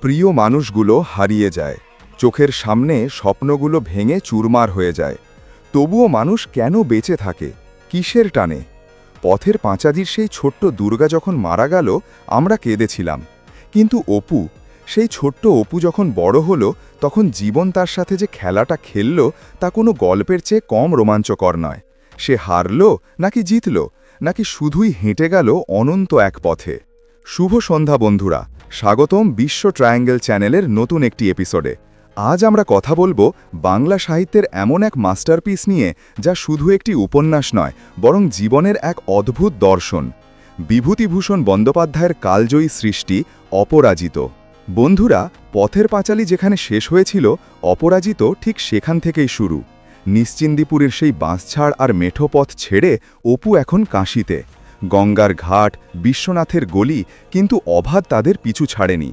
প্রিয় মানুষগুলো হারিয়ে যায়। চোখের সামনে স্বপ্নগুলো ভেঙে চুরমার হয়ে যায়। তবুও মানুষ কেন বেঁচে থাকে? কিসের টানে? পথের পাঁচাদির সেই ছোট্ট দুর্গা যখন মারা গেল, আমরা কেঁদেছিলাম। কিন্তু অপু, সেই ছোট্ট অপু যখন বড় হলো, তখন জীবন তার সাথে যে খেলাটা খেলল, তা কোনো গল্পের চেয়ে কম রোমাঞ্চকর নয়। সে হারল, নাকি জিতল, নাকি শুধুই হেঁটে গেল অনন্ত এক পথে? শুভ সন্ধ্যা, বন্ধুরা। স্বাগতম বিশ্ব ট্রায়াঙ্গেল চ্যানেলের নতুন একটি এপিসোডে। আজ আমরা কথা বলব বাংলা সাহিত্যের এমন এক মাস্টারপিস নিয়ে, যা শুধু একটি উপন্যাস নয়, বরং জীবনের এক অদ্ভুত দর্শন। বিভূতিভূষণ বন্দ্যোপাধ্যায়ের কালজয়ী সৃষ্টি, অপরাজিত। বন্ধুরা, পথের পাঁচালী যেখানে শেষ হয়েছিল, অপরাজিত ঠিক সেখান থেকেই শুরু। নিশ্চিন্দিপুরের সেই বাঁশছাড় আর মেঠো পথ ছেড়ে অপু এখন কাশিতে। গঙ্গার ঘাট বিশ্বনাথের গলি কিন্তু অবাধ তাদের পিছু ছাড়েনি।